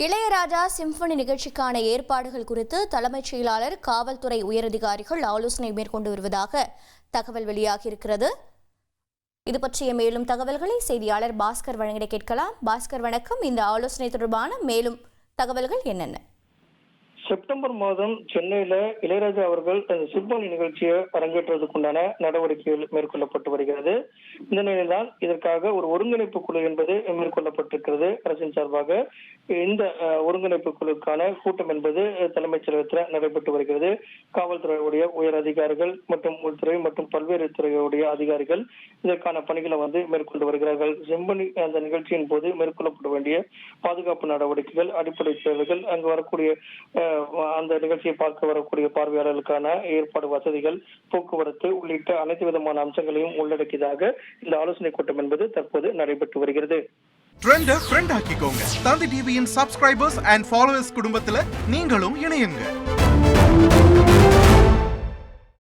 Ilaiyaraaja symphony நிகழ்ச்சிக்கான ஏற்பாடுகள் குறித்து தலைமைச் செயலாளர் காவல்துறை உயரதிகாரிகள் ஆலோசனை மேற்கொண்டு வருவதாக தகவல் வெளியாகியிருக்கிறது. இது பற்றிய மேலும் தகவல்களை செய்தியாளர் பாஸ்கர் வழங்கிட கேட்கலாம். பாஸ்கர் வணக்கம். இந்த ஆலோசனை தொடர்பான மேலும் தகவல்கள் என்னென்ன? செப்டம்பர் மாதம் சென்னையில இளையராஜா அவர்கள் தனது சிம்பனி நிகழ்ச்சியை அரங்கேற்றுவதற்குண்டான நடவடிக்கைகள் மேற்கொள்ளப்பட்டு வருகிறது. இந்த நிலையில்தான் இதற்காக ஒரு ஒருங்கிணைப்பு குழு என்பது மேற்கொள்ளப்பட்டிருக்கிறது. அரசின் சார்பாக இந்த ஒருங்கிணைப்பு குழுக்கான கூட்டம் என்பது தலைமைச் செயலகத்தில் நடைபெற்று வருகிறது. காவல்துறையுடைய உயர் அதிகாரிகள் மற்றும் உள்துறை மற்றும் பல்வேறு துறையுடைய அதிகாரிகள் இதற்கான பணிகளை வந்து மேற்கொண்டு வருகிறார்கள். செம்பனி அந்த நிகழ்ச்சியின் போது மேற்கொள்ளப்பட வேண்டிய பாதுகாப்பு நடவடிக்கைகள் அடிப்படை தேவைகள் அங்கு வரக்கூடிய அந்த நிகழ்ச்சியை பார்க்க வரக்கூடிய பார்வையாளர்களுக்கான ஏற்பாடு வசதிகள் போக்குவரத்து உள்ளிட்ட அனைத்து விதமான அம்சங்களையும் உள்ளடக்கியதாக இந்த ஆலோசனை கூட்டம் என்பது தற்போது நடைபெற்று வருகிறது. ட்ரெண்ட ஃப்ரெண்ட் ஆக்கிக்கோங்க. தந்தி டிவியின் சப்ஸ்கிரைபர்ஸ் அண்ட் ஃபாலோவர்ஸ் குடும்பத்துல நீங்களும் இணையுங்க.